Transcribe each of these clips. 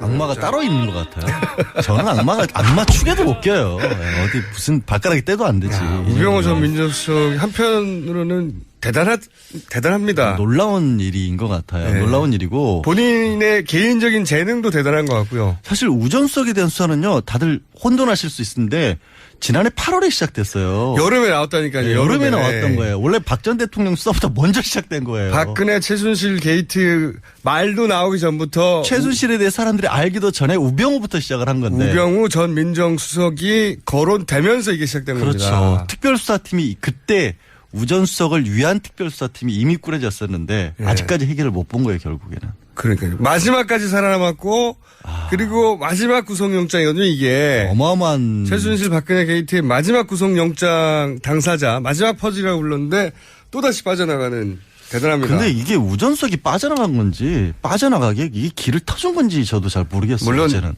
악마가 따로 있는 것 같아요. 저는 악마가 악마 축에도 못 껴요. 예, 어디 무슨 발가락이 떼도 안 되지. 우병우 전 민정수석 한편으로는 대단하 대단합니다. 놀라운 일인 것 같아요. 네. 놀라운 일이고 본인의 개인적인 재능도 대단한 것 같고요. 사실 우전석에 대한 수사는요 다들 혼돈하실 수 있는데 지난해 8월에 시작됐어요. 여름에 나왔다니까요. 네, 여름에 나왔던 거예요. 원래 박 전 대통령 수사보다 먼저 시작된 거예요. 박근혜 최순실 게이트 말도 나오기 전부터 최순실에 대해 사람들이 알기도 전에 우병우부터 시작을 한 건데. 우병우 전 민정수석이 거론되면서 이게 시작된 그렇죠. 겁니다. 특별수사팀이 그때 우전수석을 위한 특별수사팀이 이미 꾸려졌었는데 예. 아직까지 해결을 못 본 거예요 결국에는. 그러니까요. 마지막까지 살아남았고 그리고 마지막 구속영장이거든요. 이게 어마어마한 최순실 박근혜 게이트의 마지막 구속영장 당사자 마지막 퍼즐이라고 불렀는데 또다시 빠져나가는 대단합니다. 근데 이게 우전석이 빠져나간 건지 빠져나가게 이게 길을 터준 건지 저도 잘 모르겠어요. 물론 이제는.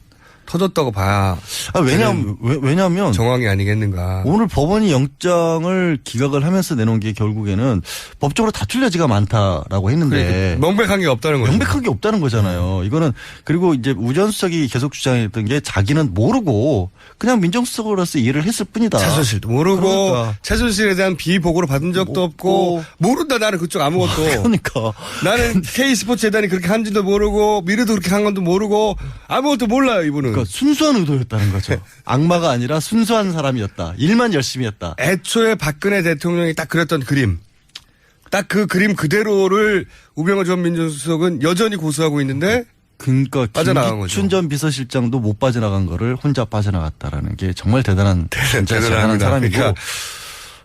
터졌다고 봐야 아, 왜냐면 왜, 왜냐면 정황이 아니겠는가. 오늘 법원이 영장을 기각을 하면서 내놓은 게 결국에는 법적으로 다툴 여지가 많다라고 했는데 명백한 게 없다는 거죠. 명백한 게 없다는 거잖아요. 이거는 그리고 이제 우전수석이 계속 주장했던 게 자기는 모르고 그냥 민정수석으로서 일을 했을 뿐이다. 최순실도 모르고 그러니까. 최순실에 대한 비보고를 받은 적도 없고 없고. 모른다 나는 그쪽 아무것도 그러니까 나는 K스포츠 재단이 그렇게 한지도 모르고 미르도 그렇게 한 건도 모르고 아무것도 몰라요 이분은 그러니까 순수한 의도였다는 거죠. 악마가 아니라 순수한 사람이었다. 일만 열심히 했다. 애초에 박근혜 대통령이 딱 그렸던 그림 딱 그 그림 그대로를 우병우 전 민정수석은 여전히 고수하고 있는데 그러니까 빠져나간 김기춘. 전 비서실장도 못 빠져나간 거를 혼자 빠져나갔다라는 게 정말 대단한 진짜 대단한 대단합니다. 사람이고 그러니까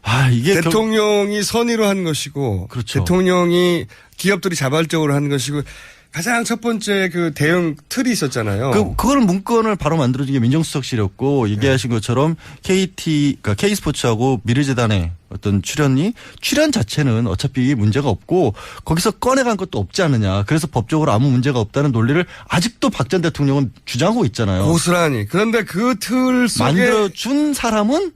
아 이게 결- 대통령이 선의로 한 것이고 그렇죠. 대통령이 기업들이 자발적으로 한 것이고 가장 첫 번째 그 대응 틀이 있었잖아요. 그, 그거는 문건을 바로 만들어준 게 민정수석실이었고, 얘기하신 것처럼 KT, 그러니까 K스포츠하고 미르재단의 어떤 출연이, 출연 자체는 어차피 문제가 없고, 거기서 꺼내간 것도 없지 않느냐. 그래서 법적으로 아무 문제가 없다는 논리를 아직도 박 전 대통령은 주장하고 있잖아요. 고스란히. 그런데 그 틀 속에 만들어준 사람은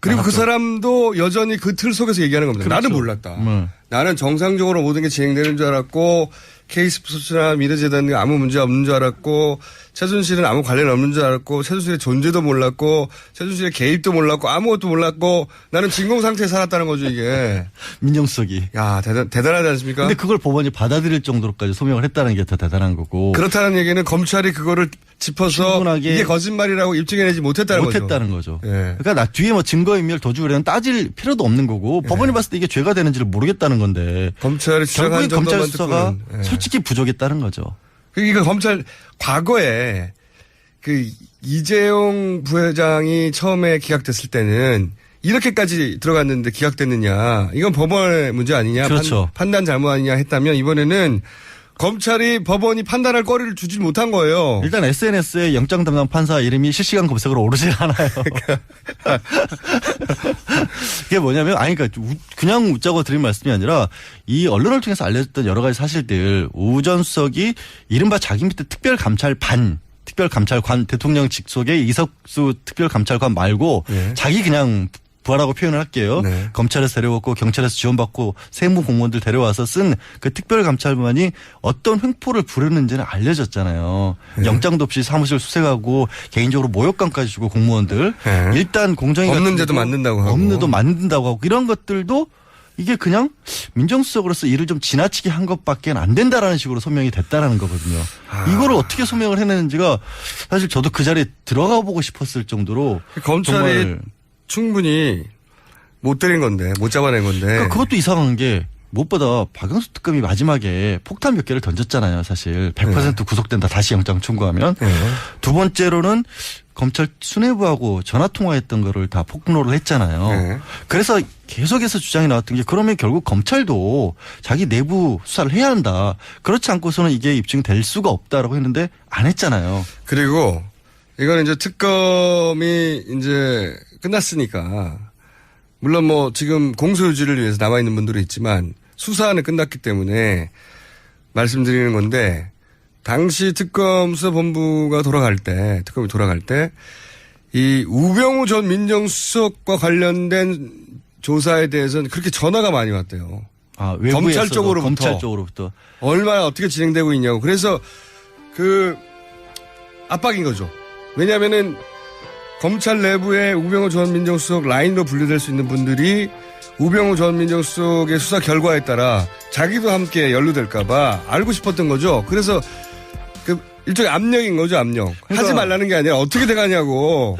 그리고 그 사람도 여전히 그 틀 속에서 얘기하는 겁니다. 그렇죠. 나는 몰랐다. 음. 나는 정상적으로 모든 게 진행되는 줄 알았고 K스포츠나 미래재단이 아무 문제 없는 줄 알았고 최순실은 아무 관련 없는 줄 알았고 최순실의 존재도 몰랐고 최순실의 개입도 몰랐고 아무것도 몰랐고 나는 진공 상태에 살았다는 거죠 이게. 민정수석이. 야 대단 대단하지 않습니까? 근데 그걸 법원이 받아들일 정도로까지 소명을 했다는 게 더 대단한 거고. 그렇다는 얘기는 검찰이 그거를 짚어서 충분하게 이게 거짓말이라고 입증해내지 못했다는 거죠. 못했다는 거죠. 예. 그러니까 나 뒤에 뭐 증거인멸 도주 그래는 따질 필요도 없는 거고 법원이 봤을 때 이게 죄가 되는지를 모르겠다는 건데 검찰이 결국에 주장한 검찰 수사가. 예. 솔직히 부족했다는 거죠. 그러니까 검찰 과거에 그 이재용 부회장이 처음에 기각됐을 때는 이렇게까지 들어갔는데 기각됐느냐 이건 법원의 문제 아니냐 그렇죠. 판, 단 잘못 아니냐 했다면 이번에는 검찰이 법원이 판단할 거리를 주지 못한 거예요. 일단 SNS에 영장 담당 판사 이름이 실시간 검색으로 오르질 않아요. 그게 뭐냐면 아니 그러니까 우- 그냥 웃자고 드린 말씀이 아니라 이 언론을 통해서 알려졌던 여러 가지 사실들 우전 수석이 이른바 자기 밑에 특별 감찰 반 특별감찰관 대통령 직속의 이석수 특별감찰관 말고 네. 자기 그냥 부하라고 표현을 할게요. 네. 검찰에서 데려왔고 경찰에서 지원받고 세무 공무원들 데려와서 쓴 그 특별감찰관이 어떤 횡포를 부르는지는 알려졌잖아요. 네. 영장도 없이 사무실 수색하고 개인적으로 모욕감까지 주고 공무원들 네. 일단 공정위 없는 데도 만든다고 하고. 없는 데도 만든다고 하고 이런 것들도 이게 그냥 민정수석으로서 일을 좀 지나치게 한 것밖에 안 된다라는 식으로 소명이 됐다라는 거거든요. 아. 이거를 어떻게 소명을 해내는지가 사실 저도 그 자리에 들어가 보고 싶었을 정도로 검찰이 정말 충분히 못 때린 건데 못 잡아낸 건데 그러니까 그것도 이상한 게 무엇보다 박영수 특검이 마지막에 폭탄 몇 개를 던졌잖아요, 사실. 100% 구속된다, 다시 영장 청구하면. 네. 두 번째로는 검찰 수뇌부하고 전화 통화했던 거를 다 폭로를 했잖아요. 네. 그래서 계속해서 주장이 나왔던 게 그러면 결국 검찰도 자기 내부 수사를 해야 한다. 그렇지 않고서는 이게 입증될 수가 없다라고 했는데 안 했잖아요. 그리고 이거는 이제 특검이 이제 끝났으니까 물론 뭐 지금 공소 유지를 위해서 남아 있는 분들이 있지만 수사는 끝났기 때문에 말씀드리는 건데 당시 특검 수사본부가 돌아갈 때 특검이 돌아갈 때 이 우병우 전 민정수석과 관련된 조사에 대해서는 그렇게 전화가 많이 왔대요. 아, 검찰 쪽으로부터. 검찰 쪽으로부터. 얼마나 어떻게 진행되고 있냐고. 그래서 그 압박인 거죠. 왜냐하면은 검찰 내부에 우병우 전 민정수석 라인으로 분류될 수 있는 분들이 우병우 전 민정수석의 수사 결과에 따라 자기도 함께 연루될까봐 알고 싶었던 거죠. 그래서 그 일종의 압력인 거죠, 압력. 하지 그러니까- 말라는 게 아니라 어떻게 돼가냐고.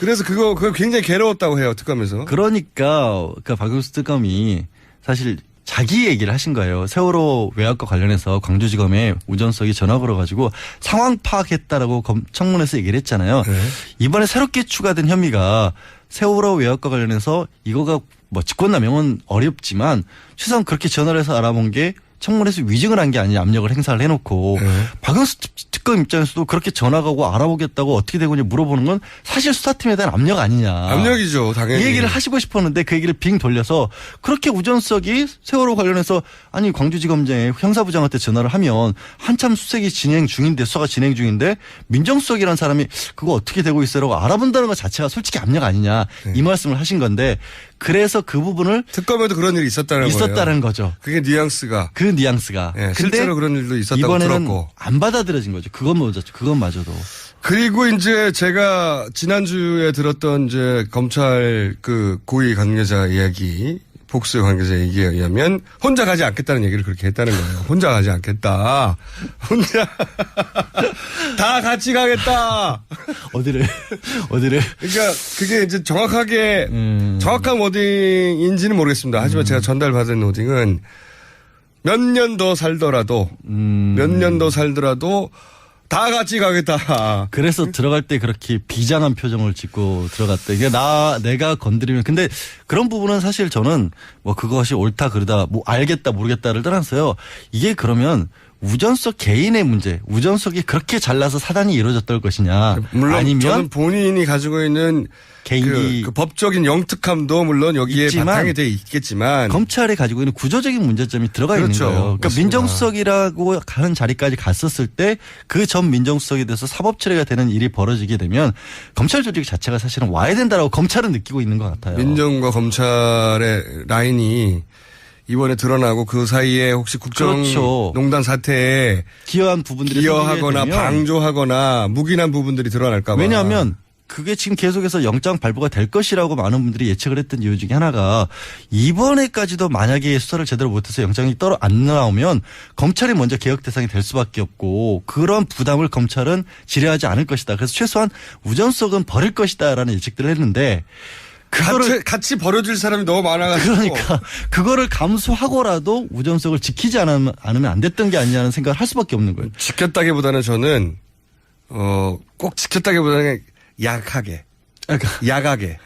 그래서 그거 그거 굉장히 괴로웠다고 해요, 특검에서. 그러니까 그 박용수 특검이 사실 자기 얘기를 하신 거예요. 세월호 외압과 관련해서 광주지검에 우전석이 전화 걸어가지고 상황 파악했다라고 검- 청문회에서 얘기를 했잖아요. 네. 이번에 새롭게 추가된 혐의가 세월호 외압과 관련해서 이거가 뭐 직권남용은 어렵지만 최소한 그렇게 전화를 해서 알아본 게 청문회에서 위증을 한 게 아니냐 압력을 행사를 해놓고 네. 박영수 특- 특검 입장에서도 그렇게 전화가고 알아보겠다고 어떻게 되고 있냐 물어보는 건 사실 수사팀에 대한 압력 아니냐. 압력이죠, 당연히. 이 얘기를 하시고 싶었는데 그 얘기를 빙 돌려서 그렇게 우전석이 세월호 관련해서 아니 광주지검장에 형사부장한테 전화를 하면 한참 수색이 진행 중인데 수사가 진행 중인데 민정수석이라는 사람이 그거 어떻게 되고 있어라고 알아본다는 것 자체가 솔직히 압력 아니냐 네. 이 말씀을 하신 건데 그래서 그 부분을 특검에도 그런 일이 있었다는 거예요. 있었다는 거죠. 그게 뉘앙스가. 그 뉘앙스가. 예, 실제로 그런 일도 있었다고 이번에는 들었고. 안 받아들여진 거죠. 그건 뭐죠? 그것마저도. 그리고 이제 제가 지난주에 들었던 이제 검찰 그 고위 관계자 이야기, 복수 관계자 얘기에 의하면 혼자 가지 않겠다는 얘기를 그렇게 했다는 거예요. 혼자 가지 않겠다. 혼자 다 같이 가겠다. 어디를 어디를 그러니까 그게 이제 정확하게 음. 정확한 워딩인지는 모르겠습니다. 하지만 제가 전달받은 워딩은 몇 년 더 살더라도 음. 몇년 더 살더라도 다 같이 가겠다. 그래서 들어갈 때 그렇게 비장한 표정을 짓고 들어갔대. 이게 나 내가 건드리면 근데 그런 부분은 사실 저는 뭐 그것이 옳다 그르다 뭐 알겠다 모르겠다를 떠나서요. 이게 그러면 우전석 개인의 문제, 우전석이 그렇게 잘나서 사단이 이루어졌던 것이냐, 물론 아니면 저는 본인이 가지고 있는 개인이 그, 그 법적인 영특함도 물론 여기에 있지만 바탕이 돼 있겠지만 검찰이 가지고 있는 구조적인 문제점이 들어가 그렇죠. 있는 거예요. 그러니까 맞습니다. 민정수석이라고 하는 자리까지 갔었을 때 그 전 민정수석에 대해서 사법 처리가 되는 일이 벌어지게 되면 검찰 조직 자체가 사실은 와야 된다라고 검찰은 느끼고 있는 것 같아요. 민정과 검찰의 라인이 이번에 드러나고 그 사이에 혹시 그렇죠. 국정농단 사태에 기여한 부분들이 기여하거나 방조하거나 묵인한 부분들이 드러날까봐 왜냐하면 그게 지금 계속해서 영장 발부가 될 것이라고 많은 분들이 예측을 했던 이유 중에 하나가 이번에까지도 만약에 수사를 제대로 못해서 영장이 떨어 안 나오면 검찰이 먼저 개혁 대상이 될 수밖에 없고 그런 부담을 검찰은 지뢰하지 않을 것이다. 그래서 최소한 우전석은 버릴 것이다라는 예측들을 했는데 그거를 같이, 같이 버려줄 사람이 너무 많아가지고 그러니까 그거를 감수하고라도 우전석을 지키지 않으면, 않으면 안 됐던 게 아니냐는 생각을 할 수밖에 없는 거예요. 지켰다기보다는 저는 어 꼭 지켰다기보다는 약하게 그러니까 야하게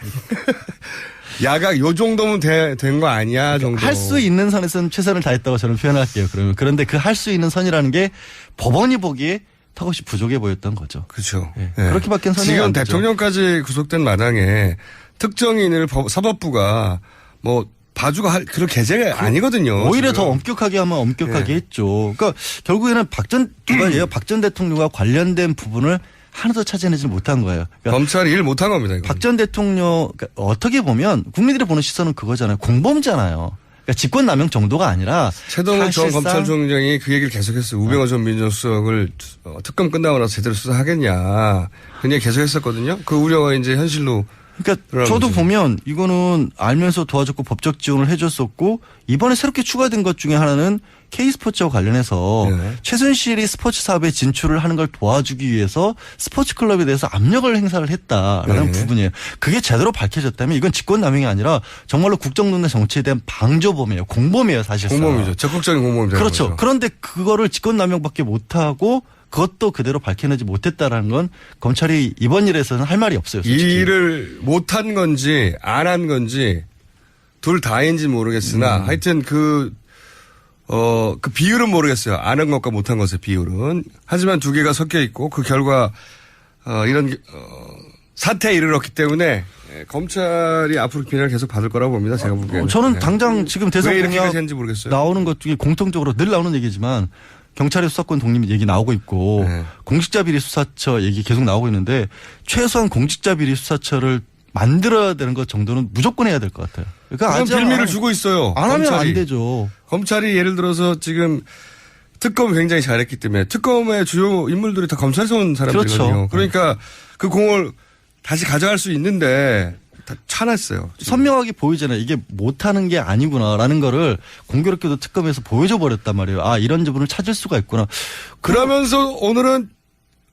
야각 요 정도면 된 거 아니야 정도 할 수 있는 선에서는 최선을 다했다고 저는 표현할게요. 그러면 그런데 그 할 수 있는 선이라는 게 법원이 보기에 턱없이 부족해 보였던 거죠. 그렇죠. 예. 그렇게밖엔 선회가 지금 안 되죠. 대통령까지 구속된 마당에 특정인을 법- 사법부가 뭐 봐주고 할 그런 계제가 아니거든요. 오히려 지금. 더 엄격하게 하면 엄격하게 예. 했죠. 그러니까 결국에는 박전 두 가지예요. 박전 대통령과 관련된 부분을 하나도 찾아내지 못한 거예요. 그러니까 검찰이 일 못한 겁니다. 박 전 대통령 그러니까 어떻게 보면 국민들이 보는 시선은 그거잖아요. 공범잖아요. 그러니까 직권남용 정도가 아니라 최동욱 전 검찰총장이 그 얘기를 계속했어요. 우병호 전 민정수석을 어, 특검 끝나고 나서 제대로 수사하겠냐. 그 얘기 계속했었거든요. 그 우려가 이제 현실로 그러니까 그런 저도 거죠. 보면 이거는 알면서 도와줬고 법적 지원을 해줬었고 이번에 새롭게 추가된 것 중에 하나는 K스포츠와 관련해서 네. 최순실이 스포츠 사업에 진출을 하는 걸 도와주기 위해서 스포츠 클럽에 대해서 압력을 행사를 했다라는 네. 부분이에요. 그게 제대로 밝혀졌다면 이건 직권남용이 아니라 정말로 국정농단 정치에 대한 방조범이에요. 공범이에요 사실상. 공범이죠. 적극적인 공범이죠. 그렇죠. 그런데 그거를 직권남용밖에 못하고 그것도 그대로 밝혀내지 못했다라는 건 검찰이 이번 일에서는 할 말이 없어요. 이 솔직히. 일을 못한 건지 안 한 건지 둘 다인지 모르겠으나 음. 하여튼 그, 어, 그 비율은 모르겠어요. 안 한 것과 못한 것의 비율은. 하지만 두 개가 섞여 있고 그 결과, 어, 이런, 게, 어, 사태에 이르렀기 때문에 예, 검찰이 앞으로 비난을 계속 받을 거라고 봅니다. 제가 보기에는. 어, 저는 네. 당장 지금 대선 공약. 나오는 것 중에 공통적으로 늘 나오는 얘기지만 경찰의 수사권 독립 얘기 나오고 있고 네. 공직자 비리 수사처 얘기 계속 나오고 있는데 최소한 공직자 비리 수사처를 만들어야 되는 것 정도는 무조건 해야 될 것 같아요. 그러니까 안 빌미를 하면- 주고 있어요. 안 하면 검찰이. 안 되죠. 검찰이 예를 들어서 지금 특검을 굉장히 잘했기 때문에 특검의 주요 인물들이 다 검찰에서 온 사람들이거든요. 그렇죠. 그러니까 그 공을 다시 가져갈 수 있는데 다 차놨어요. 지금. 선명하게 보이잖아요. 이게 못하는 게 아니구나라는 거를 공교롭게도 특검에서 보여줘 버렸단 말이에요. 아 이런 부분을 찾을 수가 있구나. 그러면서 오늘은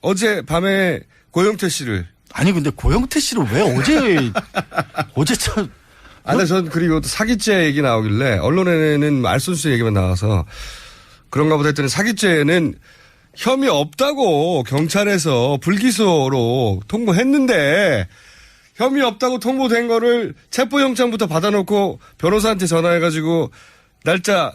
어제 밤에 고영태 씨를 아니 근데 고영태 씨를 왜 어제 어제 참 아, 근데 전 그리고 또 사기죄 얘기 나오길래 언론에는 알선수 얘기만 나와서 그런가 보다 했더니 사기죄는 혐의 없다고 경찰에서 불기소로 통보했는데 혐의 없다고 통보된 거를 체포영장부터 받아놓고 변호사한테 전화해가지고 날짜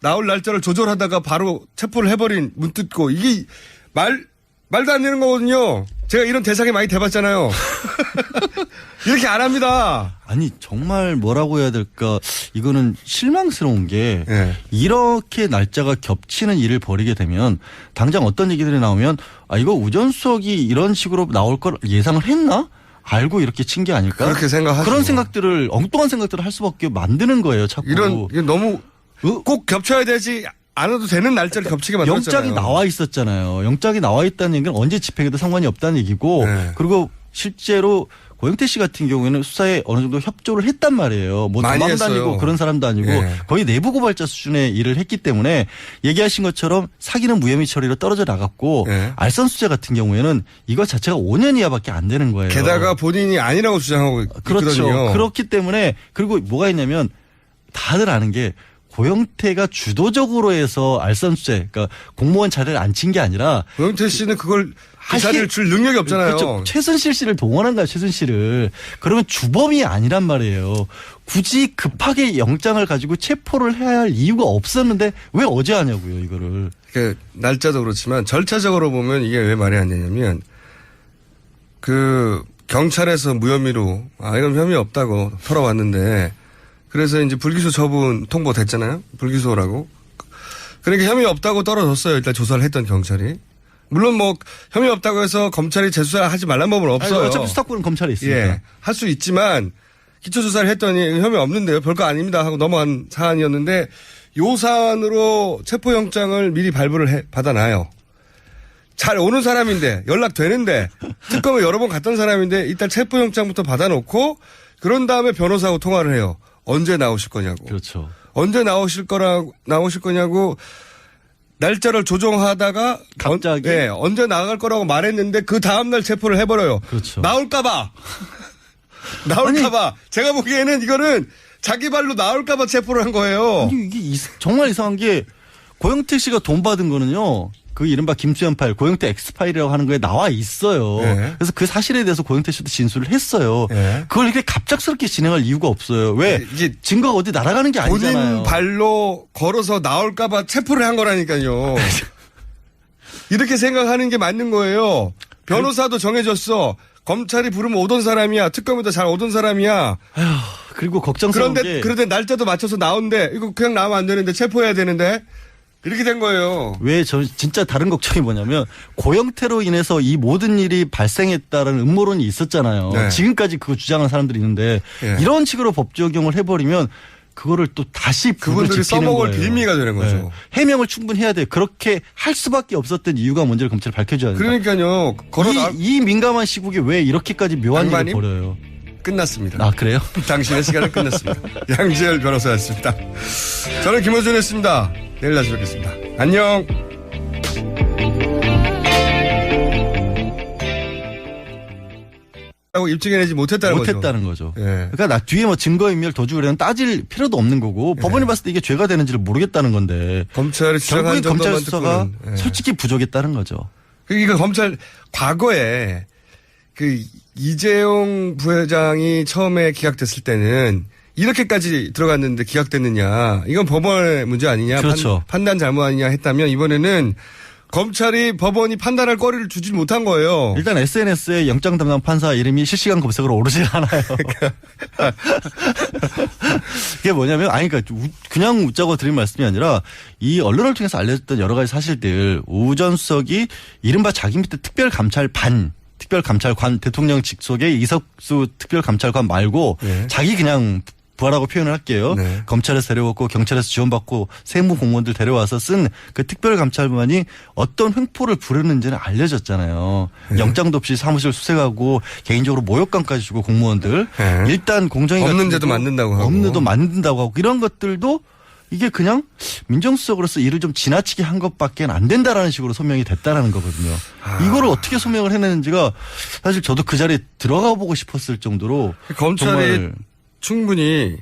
나올 날짜를 조절하다가 바로 체포를 해버린 문뜯고 이게 말 말도 안 되는 거거든요. 제가 이런 대상에 많이 대봤잖아요. 이렇게 안 합니다. 아니 정말 뭐라고 해야 될까 이거는 실망스러운 게 예. 이렇게 날짜가 겹치는 일을 벌이게 되면 당장 어떤 얘기들이 나오면 아 이거 우전수석이 이런 식으로 나올 걸 예상을 했나? 알고 이렇게 친 게 아닐까? 그렇게 생각하죠. 그런 생각들을 엉뚱한 생각들을 할 수밖에 만드는 거예요. 자꾸 이런 이게 너무 어? 꼭 겹쳐야 되지 않아도 되는 날짜를 겹치게 만들었잖아요. 영장이 나와 있었잖아요. 영장이 나와 있다는 얘기는 언제 집행해도 상관이 없다는 얘기고 네. 그리고 실제로 고영태 씨 같은 경우에는 수사에 어느 정도 협조를 했단 말이에요. 뭐 많이 도망 했어요. 다니고 그런 사람도 아니고 네. 거의 내부 고발자 수준의 일을 했기 때문에 얘기하신 것처럼 사기는 무혐의 처리로 떨어져 나갔고 네. 알선 수재 같은 경우에는 이거 자체가 5년 이하밖에 안 되는 거예요. 게다가 본인이 아니라고 주장하고 그렇죠. 있거든요. 그렇기 때문에 그리고 뭐가 있냐면 다들 아는 게 고영태가 주도적으로 해서 알선수재 그러니까 공무원 자리를 안 친 게 아니라 고영태 씨는 그걸 그 자리를 줄 능력이 없잖아요. 그렇죠. 최순실 씨를 동원한 거야, 최순실을. 그러면 주범이 아니란 말이에요. 굳이 급하게 영장을 가지고 체포를 해야 할 이유가 없었는데 왜 어제 하냐고요, 이거를. 그 날짜도 그렇지만 절차적으로 보면 이게 왜 말이 안 되냐면 그 경찰에서 무혐의로 아 이건 혐의 없다고 털어왔는데 그래서 이제 불기소 처분 통보됐잖아요. 불기소라고. 그러니까 혐의 없다고 떨어졌어요. 일단 조사를 했던 경찰이. 물론 뭐 혐의 없다고 해서 검찰이 재수사하지 말란 법은 없어요. 아니, 어차피 수사권은 검찰에 있으니까. 예. 할 수 있지만 기초조사를 했더니 혐의 없는데요. 별거 아닙니다 하고 넘어간 사안이었는데 요 사안으로 체포영장을 미리 발부를 해, 받아놔요. 잘 오는 사람인데 연락되는데 특검에 여러 번 갔던 사람인데 일단 체포영장부터 받아놓고 그런 다음에 변호사하고 통화를 해요. 언제 나오실 거냐고. 그렇죠. 언제 나오실 거라고 나오실 거냐고 날짜를 조정하다가 갑자기? 언, 예, 언제 나갈 거라고 말했는데 그 다음 날 체포를 해버려요. 그렇죠. 나올까 봐 나올까봐 제가 보기에는 이거는 자기 발로 나올까 봐 체포를 한 거예요. 아니, 이게 이- 정말 이상한 게 고영태 씨가 돈 받은 거는요. 그 이른바 김수현 파일, 고영태 엑스파일이라고 하는 거에 나와 있어요. 네. 그래서 그 사실에 대해서 고영태 씨도 진술을 했어요. 네. 그걸 이렇게 갑작스럽게 진행할 이유가 없어요. 왜? 네, 이게 증거가 어디 날아가는 게 아니잖아요. 본인 발로 걸어서 나올까봐 체포를 한 거라니까요. 이렇게 생각하는 게 맞는 거예요. 변호사도 정해졌어. 검찰이 부르면 오던 사람이야. 특검에도 잘 오던 사람이야. 그리고 걱정스러운 그런데 게 그런데 날짜도 맞춰서 나온대. 이거 그냥 나오면 안 되는데 체포해야 되는데 이렇게 된 거예요. 왜 저 진짜 다른 걱정이 뭐냐면 고영태로 인해서 이 모든 일이 발생했다는 음모론이 있었잖아요. 네. 지금까지 그거 주장하는 사람들이 있는데 예. 이런 식으로 법 적용을 해버리면 그거를 또 다시 그분들이 써먹을 거예요. 빌미가 되는 거죠. 네. 해명을 충분히 해야 돼. 그렇게 할 수밖에 없었던 이유가 뭔지를 검찰이 밝혀줘야 된다. 그러니까요. 걸어 나 이, 이 민감한 시국에 왜 이렇게까지 묘한 일을? 벌여요? 끝났습니다. 아 그래요? 당신의 시간은 끝났습니다. 양지열 변호사였습니다. 저는 김호준이었습니다. 내일 다시 뵙겠습니다. 안녕. 라고 입증해내지 못했다는 거죠. 못했다는 거죠. 예. 그러니까 나 뒤에 뭐 증거인멸 도주를 따질 필요도 없는 거고 법원이 봤을 때 이게 죄가 되는지를 모르겠다는 건데 검찰이 결국에 검찰 수사가. 예. 솔직히 부족했다는 거죠. 그러니까 검찰 과거에 그 이재용 부회장이 처음에 기각됐을 때는 이렇게까지 들어갔는데 기각됐느냐 이건 법원의 문제 아니냐 그렇죠. 판, 단 잘못 아니냐 했다면 이번에는 검찰이 법원이 판단할 거리를 주지 못한 거예요. 일단 SNS에 영장 담당 판사 이름이 실시간 검색으로 오르질 않아요. 그게 뭐냐면 아니 그러니까 우- 그냥 웃자고 드린 말씀이 아니라 이 언론을 통해서 알려졌던 여러 가지 사실들 우전 수석이 이른바 자기 밑에 특별 감찰 반 특별감찰관 대통령 직속의 이석수 특별감찰관 말고 예. 자기 그냥 부하라고 표현을 할게요. 네. 검찰에서 데려왔고 경찰에서 지원받고 세무 공무원들 데려와서 쓴 그 특별감찰관이 어떤 횡포를 부르는지는 알려졌잖아요. 네. 영장도 없이 사무실 수색하고 개인적으로 모욕감까지 주고 공무원들 네. 일단 공정위 없는 데도 만든다고 하고. 없는 데도 만든다고 하고 이런 것들도 이게 그냥 민정수석으로서 일을 좀 지나치게 한 것밖에 안 된다라는 식으로 소명이 됐다라는 거거든요. 아. 이거를 어떻게 소명을 해내는지가 사실 저도 그 자리에 들어가 보고 싶었을 정도로 검찰이 충분히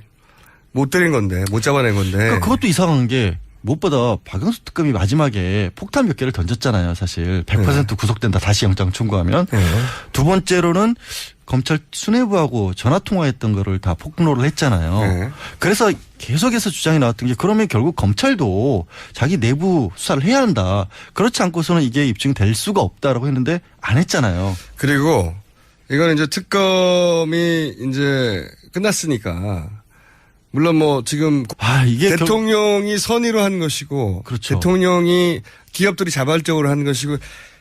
못 때린 건데, 못 잡아낸 건데. 그러니까 그것도 이상한 게 무엇보다 박영수 특검이 마지막에 폭탄 몇 개를 던졌잖아요, 사실. 100% 구속된다, 다시 영장 청구하면. 네. 두 번째로는 검찰 수뇌부하고 전화 통화했던 거를 다 폭로를 했잖아요. 네. 그래서 계속해서 주장이 나왔던 게 그러면 결국 검찰도 자기 내부 수사를 해야 한다. 그렇지 않고서는 이게 입증될 수가 없다라고 했는데 안 했잖아요. 그리고 이거는 이제 특검이 이제 끝났으니까 물론 뭐 지금 아, 대통령이 선의로 한 것이고 그렇죠. 대통령이 기업들이 자발적으로 한 것이고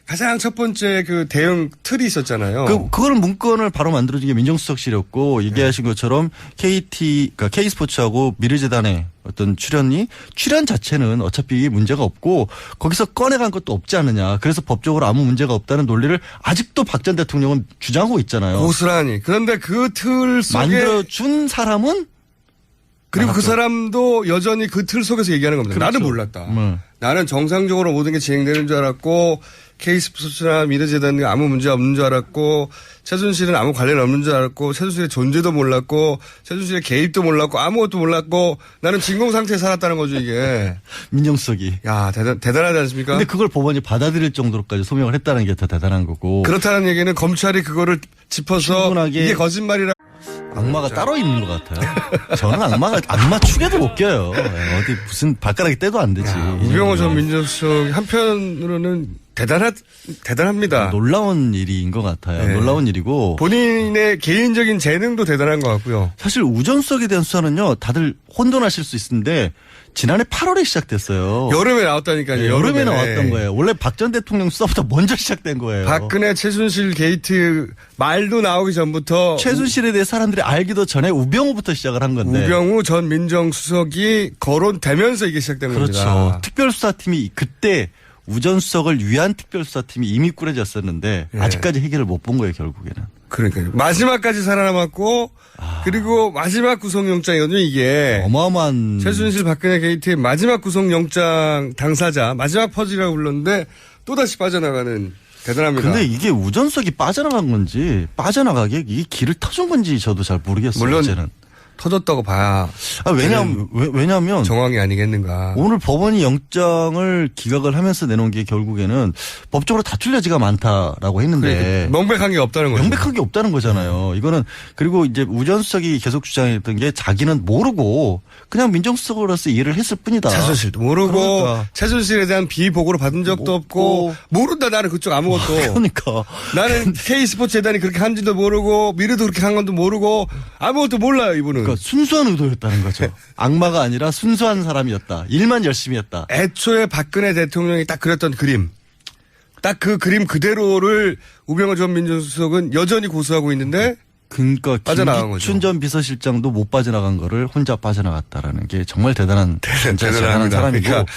가장 첫 번째 그 대응 틀이 있었잖아요. 그, 그거를 문건을 바로 만들어준 게 민정수석실이었고, 얘기하신 것처럼 KT, 그러니까 K스포츠하고 미르재단의 어떤 출연이, 출연 자체는 어차피 문제가 없고, 거기서 꺼내간 것도 없지 않느냐. 그래서 법적으로 아무 문제가 없다는 논리를 아직도 박 전 대통령은 주장하고 있잖아요. 고스란히. 그런데 그 틀 속에 만들어준 사람은 그리고 그 나갔죠. 사람도 여전히 그 틀 속에서 얘기하는 겁니다. 나는 그렇죠. 몰랐다. 음. 나는 정상적으로 모든 게 진행되는 줄 알았고 K스포츠나 미래재단이 아무 문제 없는 줄 알았고 최순실은 아무 관련 없는 줄 알았고 최순실의 존재도 몰랐고 최순실의 개입도 몰랐고 아무것도 몰랐고 나는 진공 상태에 살았다는 거죠 이게. 민정수석이. 야 대단 대단하지 않습니까? 근데 그걸 법원이 받아들일 정도로까지 소명을 했다는 게 더 대단한 거고. 그렇다는 얘기는 검찰이 그거를 짚어서 충분하게 이게 거짓말이라. 악마가 따로 있는 것 같아요. 저는 악마가 악마 축에도 못 껴요. 예, 어디 무슨 발가락이 떼도 안 되지. 우병호 전 민정수석 한편으로는 대단하 대단합니다. 놀라운 일인 것 같아요. 네. 놀라운 일이고 본인의 개인적인 재능도 대단한 것 같고요. 사실 우전수석에 대한 수사는요. 다들 혼돈하실 수 있는데 지난해 8월에 시작됐어요. 여름에 나왔다니까요. 여름에 나왔던 거예요. 원래 박 전 대통령 수사보다 먼저 시작된 거예요. 박근혜 최순실 게이트 말도 나오기 전부터 최순실에 대해 사람들이 알기도 전에 우병우부터 시작을 한 건데. 우병우 전 민정수석이 거론되면서 이게 시작된 그렇죠. 겁니다. 특별수사팀이 그때 우전수석을 위한 특별수사팀이 이미 꾸려졌었는데 예. 아직까지 해결을 못 본 거예요 결국에는. 그러니까요. 마지막까지 살아남았고 그리고 마지막 구속영장이거든요 이게. 어마어마한 최순실 박근혜 게이트의 마지막 구속영장 당사자 마지막 퍼즐이라고 불렀는데 또다시 빠져나가는 대단합니다. 근데 이게 우전석이 빠져나간 건지 빠져나가게 이게 길을 터준 건지 저도 잘 모르겠어요. 물론 이제는. 터졌다고 봐야 아, 왜냐면 왜, 왜냐면 정황이 아니겠는가. 오늘 법원이 영장을 기각을 하면서 내놓은 게 결국에는 법적으로 다툴 여지가 많다라고 했는데 그러니까 명백한 게 없다는 거죠. 명백한 게 없다는 거잖아요. 이거는 그리고 이제 우전수석이 계속 주장했던 게 자기는 모르고 그냥 민정수석으로서 일을 했을 뿐이다. 최순실도 모르고 그러니까. 최순실에 대한 비보고를 받은 적도 없고 모른다 나는 그쪽 아무것도 그러니까 나는 K스포츠 재단이 그렇게 한지도 모르고 미르도 그렇게 한 건도 모르고 아무것도 몰라요 이분은 그러니까 순수한 의도였다는 거죠. 악마가 아니라 순수한 사람이었다. 일만 열심히 했다. 애초에 박근혜 대통령이 딱 그렸던 그림 딱 그 그림 그대로를 우병호 전 민정수석은 여전히 고수하고 있는데 그러니까 빠져나간 김기춘. 전 비서실장도 못 빠져나간 거를 혼자 빠져나갔다라는 게 정말 대단한 대단한. 사람이고 그러니까